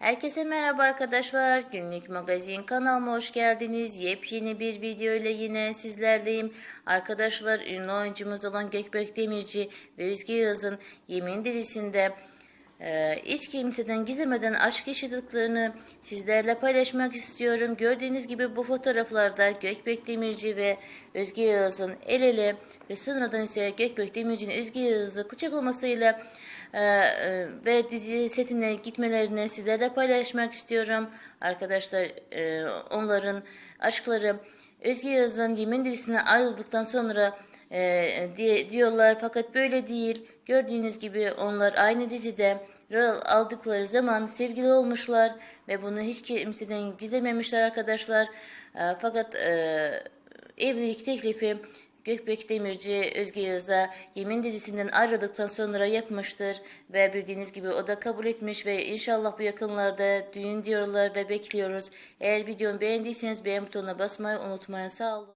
Herkese merhaba arkadaşlar. Günlük magazin kanalıma hoş geldiniz. Yepyeni bir video ile yine sizlerleyim. Arkadaşlar ünlü oyuncumuz olan Gökbek Demirci ve Özge Yağız'ın Yemin dizisinde e, hiç kimseden gizlemeden aşk yaşadıklarını sizlerle paylaşmak istiyorum. Gördüğünüz gibi bu fotoğraflarda Gökbek Demirci ve Özge Yağız'ın el ele ve sonradan ise Gökbek Demirci'nin Özge Yağız'ı kucaklamasıyla e, e, ve dizi setine gitmelerini sizlerle paylaşmak istiyorum. Arkadaşlar e, onların aşkları Özge Yağız'ın Yemin dizisine ayrıldıktan sonra e, diye, diyorlar fakat böyle değil. Gördüğünüz gibi onlar aynı dizide rol aldıkları zaman sevgili olmuşlar ve bunu hiç kimseden gizlememişler arkadaşlar. E, fakat e, evlilik teklifi Gökbek Demirci Özge Yağız'a Yemin dizisinden ayrıldıktan sonra yapmıştır ve bildiğiniz gibi o da kabul etmiş ve inşallah bu yakınlarda düğün diyorlar ve bekliyoruz. Eğer videomu beğendiyseniz beğen butonuna basmayı unutmayın. Sağ olun.